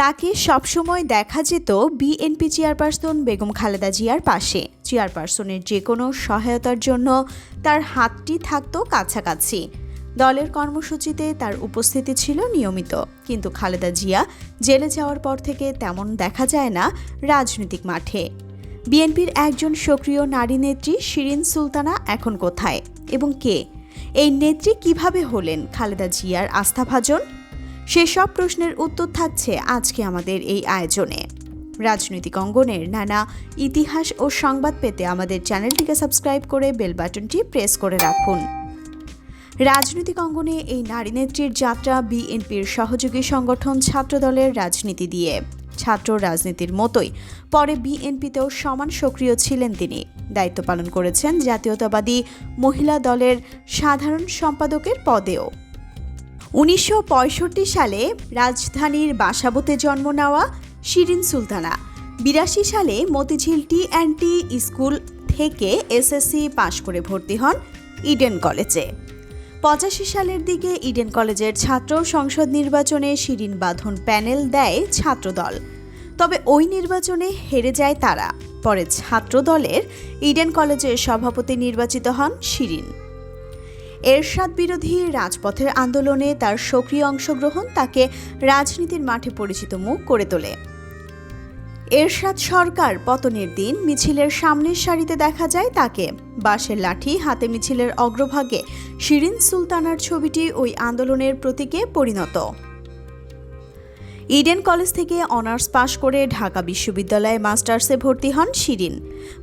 তাকে সবসময় দেখা যেত বিএনপি চেয়ারপারসন বেগম খালেদা জিয়ার পাশে। চেয়ারপারসনের যে কোনো সহায়তার জন্য তার হাতটি থাকত কাছাকাছি। দলের কর্মসূচিতে তার উপস্থিতি ছিল নিয়মিত। কিন্তু খালেদা জিয়া জেলে যাওয়ার পর থেকে তেমন দেখা যায় না রাজনৈতিক মাঠে। বিএনপির একজন সক্রিয় নারী নেত্রী শিরিন সুলতানা এখন কোথায় এবং কে? এই নেত্রী কীভাবে হলেন খালেদা জিয়ার আস্থাভাজন? সেসব প্রশ্নের উত্তর থাকছে আজকে আমাদের এই আয়োজনে। রাজনৈতিক অঙ্গনের নানা ইতিহাস ও সংবাদ পেতে আমাদের চ্যানেলটিকে সাবস্ক্রাইব করে বেল বাটনটি প্রেস করে রাখুন। রাজনৈতিক অঙ্গনে এই নারী নেত্রীর যাত্রা বিএনপির সহযোগী সংগঠন ছাত্রদলের রাজনীতি দিয়ে। ছাত্র রাজনীতির মতোই পরে বিএনপিতেও সমান সক্রিয় ছিলেন তিনি। দায়িত্ব পালন করেছেন জাতীয়তাবাদী মহিলা দলের সাধারণ সম্পাদকের পদেও। উনিশশো পঁয়ষট্টি সালে রাজধানীর বাসাবোতে জন্ম নেওয়া শিরিন সুলতানা। বিরাশি সালে Motijheel T and T school থেকে এসএসসি পাশ করে ভর্তি হন ইডেন কলেজে। পঁচাশি সালের দিকে ইডেন কলেজের ছাত্র সংসদ নির্বাচনে শিরিন বাঁধন প্যানেল দেয় ছাত্রদল। তবে ওই নির্বাচনে হেরে যায় তারা। পরে ছাত্রদলের ইডেন কলেজের সভাপতি নির্বাচিত হন শিরিন। এরশাদ বিরোধী রাজপথের আন্দোলনে তার সক্রিয় অংশগ্রহণ তাকে রাজনীতির মাঠে পরিচিত মুখ করে তোলে। এরশাদ সরকার পতনের দিন মিছিলের সামনের সারিতে দেখা যায় তাকে। বাঁশের লাঠি, হাতে মিছিলের অগ্রভাগে শিরিন সুলতানার ছবিটি ওই আন্দোলনের প্রতীকে পরিণত। ইডেন কলেজ থেকে অনার্স পাশ করে ঢাকা বিশ্ববিদ্যালয়ে মাস্টার্সে ভর্তি হন শিরিন।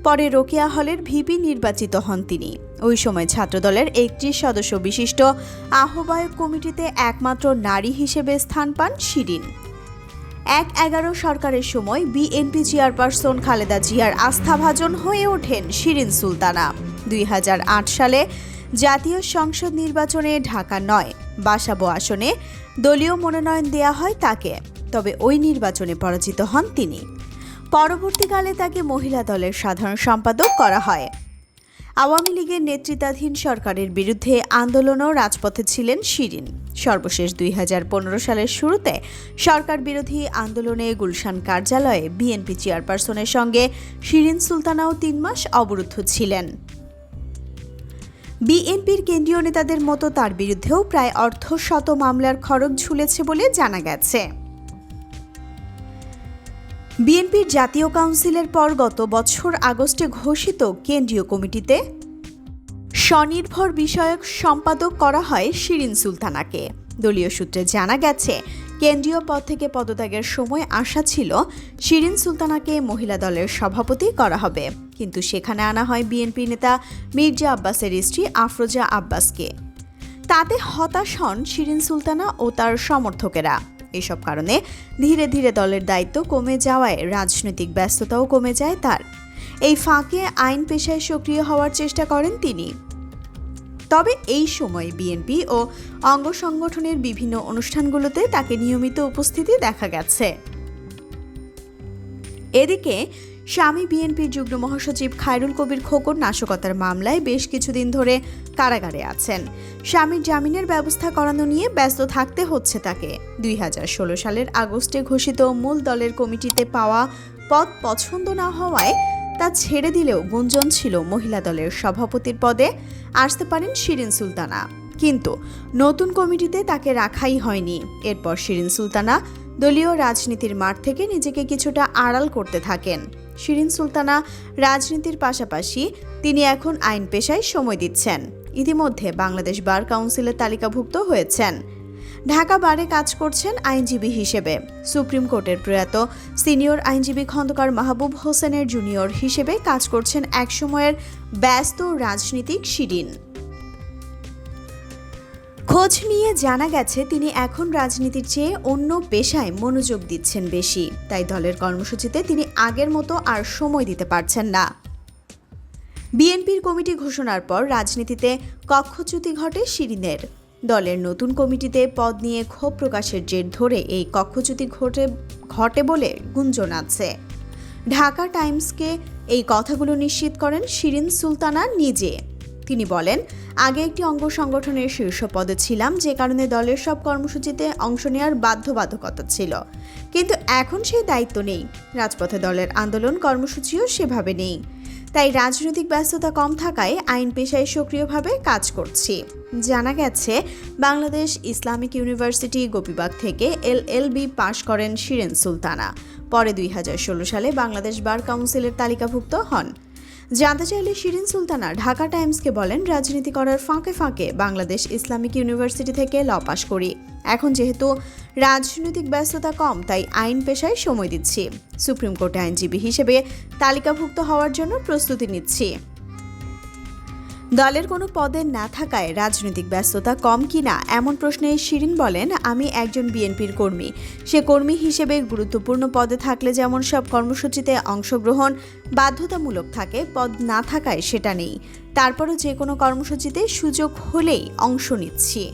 পরে রোকেয়া হলের ভিপি নির্বাচিত হন তিনি। ওই সময় ছাত্রদলের একত্রিশ সদস্য বিশিষ্ট আহ্বায়ক কমিটিতে একমাত্র নারী হিসেবে স্থান পান শিরিন। এক এগারো সরকারের সময় বিএনপি চেয়ারপারসন খালেদা জিয়ার আস্থাভাজন হয়ে ওঠেন শিরিন সুলতানা। দুই হাজার আট সালে জাতীয় সংসদ নির্বাচনে ঢাকা নয় বাসাবো আসনে দলীয় মনোনয়ন দেয়া হয় তাকে। তবে ওই নির্বাচনে পরাজিত হন তিনি। পরবর্তীকালে তাকে মহিলা দলের সাধারণ সম্পাদক করা হয়। আওয়ামী লীগের নেতৃত্বাধীন সরকারের বিরুদ্ধে আন্দোলনও রাজপথে ছিলেন শিরিন। সর্বশেষ দুই হাজার পনেরো সালের শুরুতে সরকার বিরোধী আন্দোলনে গুলশান কার্যালয়ে বিএনপি চেয়ারপারসনের সঙ্গে শিরিন সুলতানাও তিন মাস অবরুদ্ধ ছিলেন। বিএনপির কেন্দ্রীয় নেতাদের মতো তার বিরুদ্ধেও প্রায় অর্ধশত মামলার খড়গ ঝুলেছে বলে জানা গেছে। বিএনপির জাতীয় কাউন্সিলের পর গত বছর আগস্টে ঘোষিত কেন্দ্রীয় কমিটিতে স্বনির্ভর বিষয়ক সম্পাদক করা হয় শিরিন সুলতানাকে। দলীয় সূত্রে জানা গেছে, কেন্দ্রীয় পদ থেকে পদত্যাগের সময় আশা ছিল শিরিন সুলতানাকে মহিলা দলের সভাপতি করা হবে। কিন্তু সেখানে আনা হয় বিএনপি নেতা মির্জা আব্বাসের স্ত্রী আফরোজা আব্বাসকে। তাতে হতাশ হন শিরিন সুলতানা ও তার সমর্থকেরা। এসব কারণে ধীরে ধীরে দলের দায়িত্ব কমে যাওয়ায় রাজনৈতিক ব্যস্ততাও কমে যায় তার। এই ফাঁকে আইন পেশায় সক্রিয় হওয়ার চেষ্টা করেন তিনি। তবে এই সময় বিএনপি ও অঙ্গ সংগঠনের বিভিন্ন অনুষ্ঠানগুলোতে তাকে নিয়মিত উপস্থিতি দেখা গেছে। এদিকে স্বামী বিএনপির যুগ্ম মহাসচিব খায়রুল কবির খোকন নাশকতার মামলায় বেশ কিছুদিন ধরে কারাগারে আছেন। স্বামীর জামিনের ব্যবস্থা করানো নিয়ে ব্যস্ত থাকতে হচ্ছে তাকে। দুই হাজার ষোলো সালের আগস্টে ঘোষিত মূল দলের কমিটিতে পাওয়া পদ পছন্দ না হওয়ায় তা ছেড়ে দিলেও গুঞ্জন ছিল মহিলা দলের সভাপতির পদে, আসতে পারেন শিরিন সুলতানা। কিন্তু নতুন কমিটিতে তাকে রাখাই হয়নি। এরপর শিরিন সুলতানা দলীয় রাজনীতির মাঠ থেকে নিজেকে কিছুটা আড়াল করতে থাকেন। শিরিন সুলতানা রাজনীতির পাশাপাশি তিনি এখন আইন পেশায় সময় দিচ্ছেন। ইতিমধ্যে বাংলাদেশ বার কাউন্সিলের তালিকাভুক্ত হয়েছেন। ঢাকা বারে কাজ করছেন আইনজীবী হিসেবে। সুপ্রিম কোর্টের প্রয়াত সিনিয়র আইনজীবী খন্দকার মাহবুব হোসেনের জুনিয়র হিসেবে কাজ করছেন একসময়ের ব্যস্ত রাজনীতিক শিরিন। খোঁজ নিয়ে জানা গেছে, তিনি এখন রাজনীতির চেয়ে অন্য পেশায় মনোযোগ দিচ্ছেন বেশি। তাই দলের কর্মসূচিতে তিনি আগের মতো আর সময় দিতে পারছেন না। বিএনপির কমিটি ঘোষণার পর রাজনীতিতে কক্ষচ্যুতি ঘটে শিরিনের। দলের নতুন কমিটিতে পদ নিয়ে ক্ষোভ প্রকাশের জের ধরে এই কক্ষচ্যুতি ঘটে ঘটে বলে গুঞ্জন আছে। ঢাকা টাইমসকে এই কথাগুলো নিশ্চিত করেন শিরিন সুলতানা নিজে। তিনি বলেন, আগে একটি অঙ্গ সংগঠনের শীর্ষ পদে ছিলাম, যে কারণে দলের সব কর্মসূচিতে অংশ নেওয়ার বাধ্যবাধকতা ছিল। কিন্তু এখন সেই দায়িত্ব নেই। রাজপথে দলের আন্দোলন, কর্মসূচিও সেভাবে নেই। তাই রাজনৈতিক ব্যস্ততা কম থাকায় আইন পেশায় সক্রিয়ভাবে কাজ করছি। জানা গেছে, বাংলাদেশ ইসলামিক ইউনিভার্সিটি গোপীবাগ থেকে এল এল বি পাশ করেন শিরেন সুলতানা। পরে দুই হাজার ষোলো সালে বাংলাদেশ বার কাউন্সিলের তালিকাভুক্ত হন। জানতে চাইলে শিরিন সুলতানা ঢাকা টাইমসকে বলেন, রাজনীতি করার ফাঁকে ফাঁকে বাংলাদেশ ইসলামিক ইউনিভার্সিটি থেকে ল পাস করি। এখন যেহেতু রাজনৈতিক ব্যস্ততা কম, তাই আইন পেশায় সময় দিচ্ছি। সুপ্রিম কোর্টে আইনজীবী হিসেবে তালিকাভুক্ত হওয়ার জন্য প্রস্তুতি নিচ্ছি। দলের কোনো পদে না থাকায় রাজনৈতিক ব্যস্ততা কম কি না? এমন প্রশ্নে শিরিন বলেন, আমি একজন বিএনপির কর্মী। সে কর্মী হিসেবে গুরুত্বপূর্ণ পদে থাকলে যেমন সব কর্মসূচিতে অংশগ্রহণ বাধ্যতামূলক থাকে, পদ না থাকায় সেটা নেই। তারপরও যে কোনো কর্মসূচিতে সুযোগ হলেই অংশ নিচ্ছি।